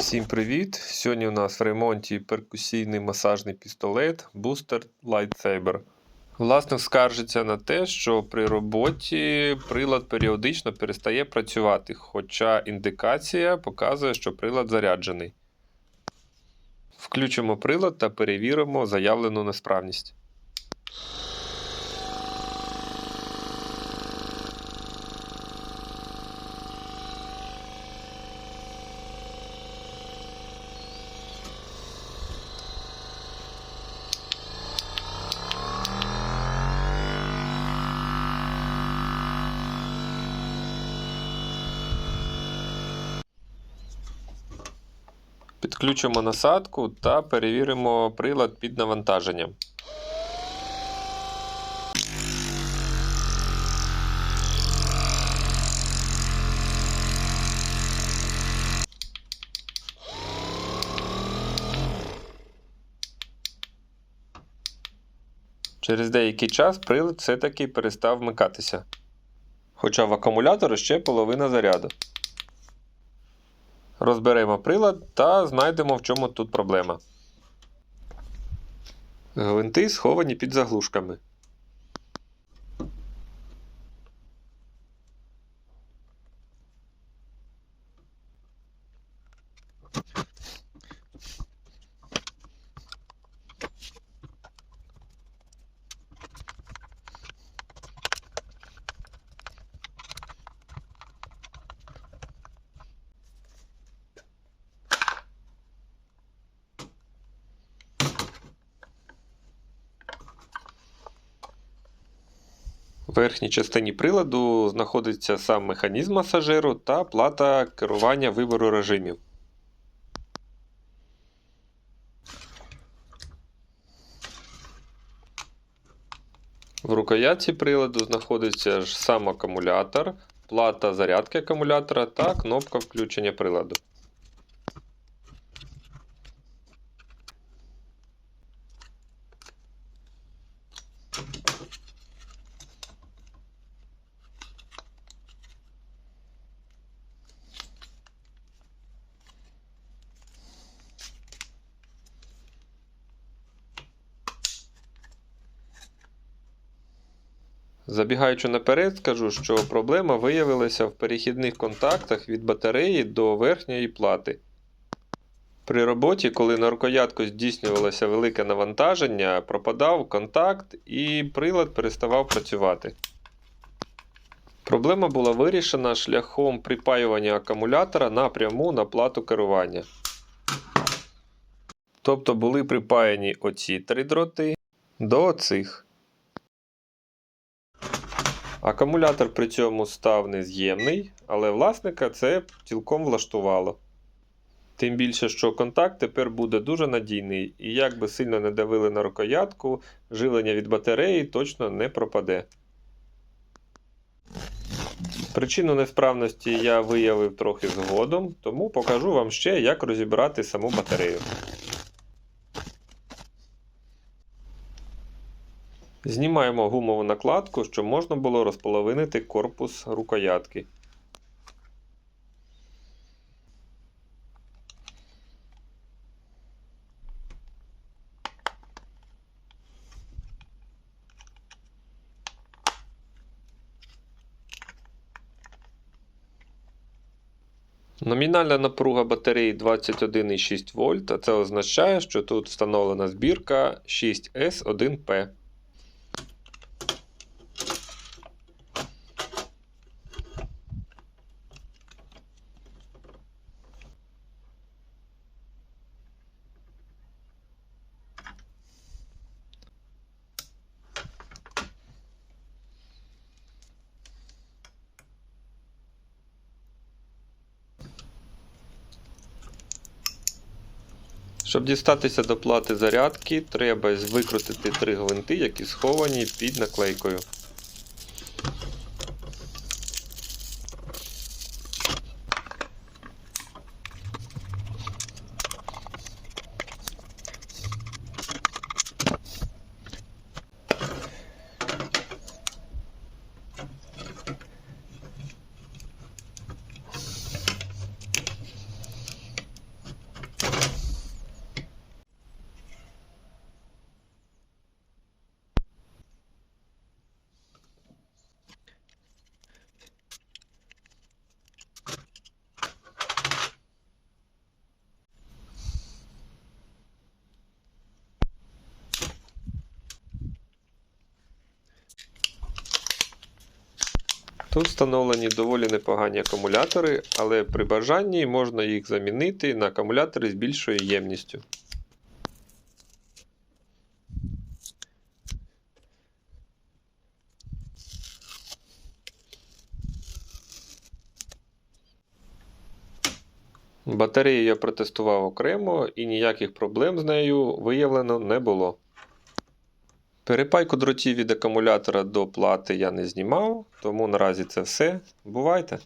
Всім привіт! Сьогодні у нас в ремонті перкусійний масажний пістолет Booster Lightsaber. Власник скаржиться на те, що при роботі прилад періодично перестає працювати, хоча індикація показує, що прилад заряджений. Включимо прилад та перевіримо заявлену несправність. Підключимо насадку та перевіримо прилад під навантаженням. Через деякий час прилад все-таки перестав вмикатися. Хоча в акумуляторі ще половина заряду. Розберемо прилад та знайдемо, в чому тут проблема. Гвинти сховані під заглушками. В верхній частині приладу знаходиться сам механізм масажиру та плата керування вибору режимів. В рукоятці приладу знаходиться ж сам акумулятор, плата зарядки акумулятора та кнопка включення приладу. Забігаючи наперед, скажу, що проблема виявилася в перехідних контактах від батареї до верхньої плати. При роботі, коли на рукоятку здійснювалося велике навантаження, пропадав контакт і прилад переставав працювати. Проблема була вирішена шляхом припаювання акумулятора напряму на плату керування. Тобто були припаяні оці три дроти до оцих. Акумулятор при цьому став нез'ємний, але власника це цілком влаштувало. Тим більше, що контакт тепер буде дуже надійний, і як би сильно не давили на рукоятку, живлення від батареї точно не пропаде. Причину несправності я виявив трохи згодом, тому покажу вам ще, як розібрати саму батарею. Знімаємо гумову накладку, щоб можна було розполовинити корпус рукоятки. Номінальна напруга батареї 21,6 вольт, а це означає, що тут встановлена збірка 6S1P. Щоб дістатися до плати зарядки, треба викрутити три гвинти, які сховані під наклейкою. Тут встановлені доволі непогані акумулятори, але при бажанні можна їх замінити на акумулятори з більшою ємністю. Батарею я протестував окремо і ніяких проблем з нею виявлено не було. Перепайку дротів від акумулятора до плати я не знімав, тому наразі це все. Бувайте!